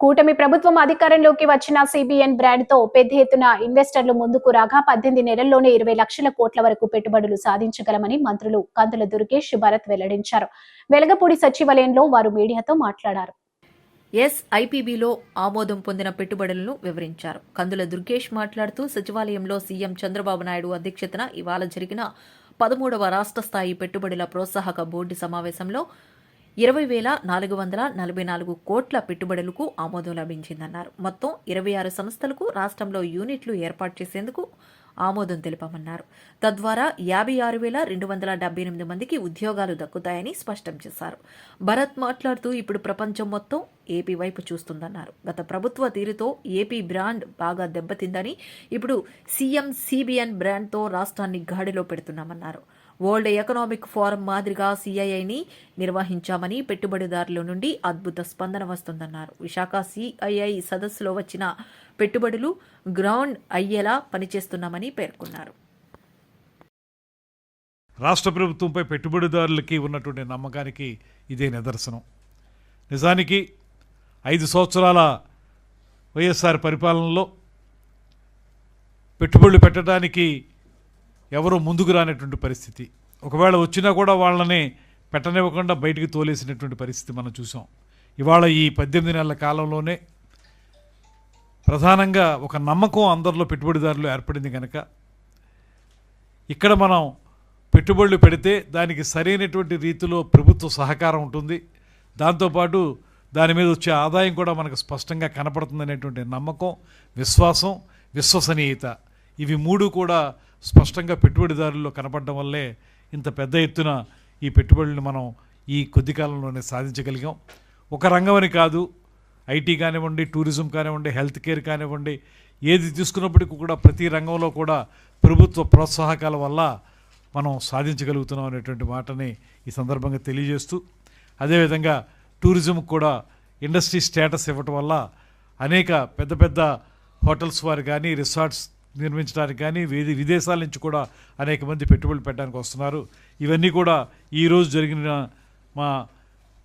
కూటమి ప్రభుత్వం అధికారంలోకి వచ్చిన సిబిఎన్ బ్రాండ్తో పెద్ద ఎత్తున ఇన్వెస్టర్లు ముందుకు రాగా పద్దెనిమిది నెలల్లోనే ఇరవై లక్షల కోట్ల వరకు పెట్టుబడులు సాధించగలమని మంత్రులు కందుల దుర్గేష్ భరత్ వెల్లడించారు. వెలగపూడి సచివాలయంలో వారు మీడియాతో మాట్లాడారు. ఎస్ఐపిబిలో ఆమోదం పొందిన పెట్టుబడులను వివరించారు. కందుల దుర్గేష్ మాట్లాడుతూ సచివాలయంలో సీఎం చంద్రబాబు నాయుడు అధ్యక్షతన ఇవాళ జరిగిన పదమూడవ రాష్ట్ర స్థాయి పెట్టుబడుల ప్రోత్సాహక బోర్డు సమావేశంలో ఇరవై వేల నాలుగు వందల నలభై నాలుగు కోట్ల పెట్టుబడులకు ఆమోదం లభించిందన్నారు. మొత్తం ఇరవై ఆరు సంస్థలకు రాష్ట్రంలో యూనిట్లు ఏర్పాటు చేసేందుకు ఆమోదం తెలిపామన్నారు. తద్వారా యాభై ఆరు వేల రెండు వందల డెబ్బై ఎనిమిది మందికి ఉద్యోగాలు దక్కుతాయని స్పష్టం చేశారు. భరత్ మాట్లాడుతూ ఇప్పుడు ప్రపంచం మొత్తం ఏపీ వైపు చూస్తుందన్నారు. గత ప్రభుత్వ తీరుతో ఏపీ బ్రాండ్ బాగా దెబ్బతిందని ఇప్పుడు సీఎం సిబిఎన్ బ్రాండ్తో రాష్ట్రాన్ని గాడిలో పెడుతున్నామన్నారు. వరల్డ్ ఎకనామిక్ ఫోరం మాదిరిగా సిఐఐని నిర్వహించామని పెట్టుబడిదారుల నుండి అద్భుత స్పందన వస్తుందన్నారు. విశాఖ సిఐఐ సదస్సులో వచ్చిన పెట్టుబడులు గ్రౌండ్ అయ్యేలా పనిచేస్తున్నామని పేర్కొన్నారు. రాష్ట్ర ప్రభుత్వంపై పెట్టుబడిదారులకి ఉన్నటువంటి నమ్మకానికి ఇదే నిదర్శనం. నిజానికి ఐదు సంవత్సరాల వైఎస్ఆర్ పరిపాలనలో పెట్టుబడులు పెట్టడానికి ఎవరూ ముందుకు రానటువంటి పరిస్థితి. ఒకవేళ వచ్చినా కూడా వాళ్ళని పెట్టనివ్వకుండా బయటికి తోలేసినటువంటి పరిస్థితి మనం చూసాం. ఇవాళ ఈ పద్దెనిమిది నెలల కాలంలోనే ప్రధానంగా ఒక నమ్మకం అందరిలో పెట్టుబడిదారులు ఏర్పడింది కనుక ఇక్కడ మనం పెట్టుబడులు పెడితే దానికి సరైనటువంటి రీతిలో ప్రభుత్వ సహకారం ఉంటుంది. దాంతోపాటు దాని మీద వచ్చే ఆదాయం కూడా మనకు స్పష్టంగా కనపడుతుందనేటువంటి నమ్మకం విశ్వాసం విశ్వసనీయత. ఇవి మూడు కూడా స్పష్టంగా పెట్టుబడిదారుల్లో కనపడడం వల్లే ఇంత పెద్ద ఎత్తున ఈ పెట్టుబడులను మనం ఈ కొద్ది కాలంలోనే సాధించగలిగాం. ఒక రంగమని కాదు ఐటీ కానివ్వండి టూరిజం కానివ్వండి హెల్త్ కేర్ కానివ్వండి ఏది తీసుకున్నప్పటికీ కూడా ప్రతి రంగంలో కూడా ప్రభుత్వ ప్రోత్సాహకాల వల్ల మనం సాధించగలుగుతున్నాం అనేటువంటి మాటని ఈ సందర్భంగా తెలియజేస్తూ అదేవిధంగా టూరిజం కూడా ఇండస్ట్రీ స్టేటస్ ఇవ్వటం వల్ల అనేక పెద్ద పెద్ద హోటల్స్ వారు కానీ రిసార్ట్స్ నిర్మించడానికి కానీ విదే విదేశాల నుంచి కూడా అనేక మంది పెట్టుబడులు పెట్టడానికి వస్తున్నారు. ఇవన్నీ కూడా ఈరోజు జరిగిన మా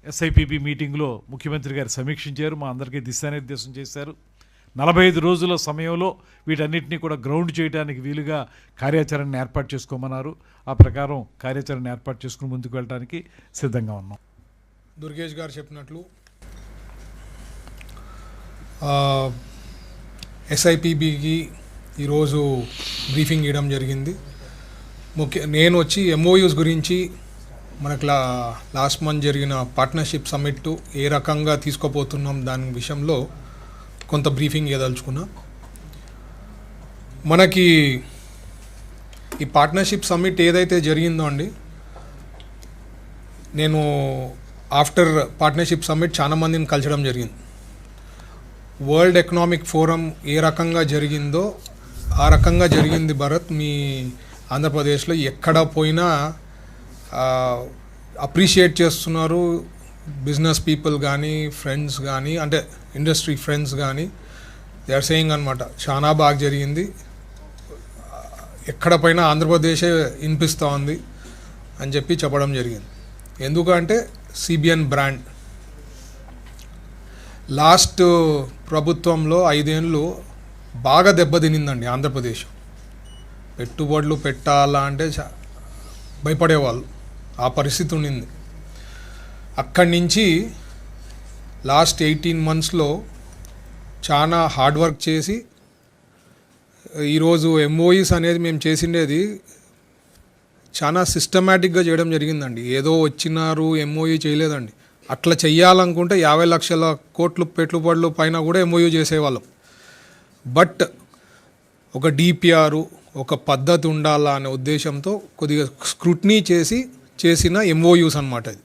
ఎస్ఐపిపి మీటింగ్లో ముఖ్యమంత్రి గారు సమీక్షించారు. మా అందరికీ దిశానిర్దేశం చేశారు. నలభై ఐదు రోజుల సమయంలో వీటన్నిటినీ కూడా గ్రౌండ్ చేయడానికి వీలుగా కార్యాచరణను ఏర్పాటు చేసుకోమన్నారు. ఆ ప్రకారం కార్యాచరణ ఏర్పాటు చేసుకుని ముందుకు వెళ్ళడానికి సిద్ధంగా ఉన్నాం. దుర్గేష్ గారు చెప్పినట్లు ఎస్ఐపిబికి ఈరోజు బ్రీఫింగ్ ఇవ్వడం జరిగింది. ముఖ్య నేను వచ్చి ఎంఓయూస్ గురించి మనకు లా లాస్ట్ మంత్ జరిగిన పార్ట్నర్షిప్ సమ్మిట్ ఏ రకంగా తీసుకోపోతున్నాం దాని విషయంలో కొంత బ్రీఫింగ్ ఇవ్వదలుచుకున్నా. మనకి ఈ పార్ట్నర్షిప్ సమ్మిట్ ఏదైతే జరిగిందో అండి నేను ఆఫ్టర్ పార్ట్నర్షిప్ సమ్మిట్ చాలా మందిని కలిసడం జరిగింది. వరల్డ్ ఎకనామిక్ ఫోరం ఏ రకంగా జరిగిందో ఆ రకంగా జరిగింది భరత్. మీ ఆంధ్రప్రదేశ్లో ఎక్కడ పోయినా అప్రిషియేట్ చేస్తున్నారు బిజినెస్ పీపుల్ కానీ ఫ్రెండ్స్ కానీ అంటే ఇండస్ట్రీ ఫ్రెండ్స్ కానీ. దే ఆర్ సేయింగ్ అనమాట చాలా బాగా జరిగింది. ఎక్కడ పైన ఆంధ్రప్రదేశే వినిపిస్తూ ఉంది అని చెప్పి చెప్పడం జరిగింది. ఎందుకంటే సిబిఎన్ బ్రాండ్. లాస్ట్ ప్రభుత్వంలో ఐదేళ్ళు బాగా దెబ్బతినిందండి ఆంధ్రప్రదేశ్. పెట్టుబడులు పెట్టాలా అంటే చా భయపడేవాళ్ళు. ఆ పరిస్థితి ఉండింది. అక్కడి నుంచి లాస్ట్ ఎయిటీన్ మంత్స్లో చాలా హార్డ్ వర్క్ చేసి ఈరోజు ఎంఓఈస్ అనేది మేము చేసిండేది చాలా సిస్టమేటిక్గా చేయడం జరిగిందండి. ఏదో వచ్చినారు ఎంఓయూ చేయలేదండి. అట్లా చెయ్యాలనుకుంటే యాభై లక్షల కోట్లు పెట్టుబడులు పైన కూడా ఎంఓయూ చేసేవాళ్ళం. బట్ ఒక డిపిఆర్ ఒక పద్ధతి ఉండాలా అనే ఉద్దేశంతో కొద్దిగా స్క్రూట్నీ చేసి చేసిన ఎంఓయూస్ అనమాట ఇది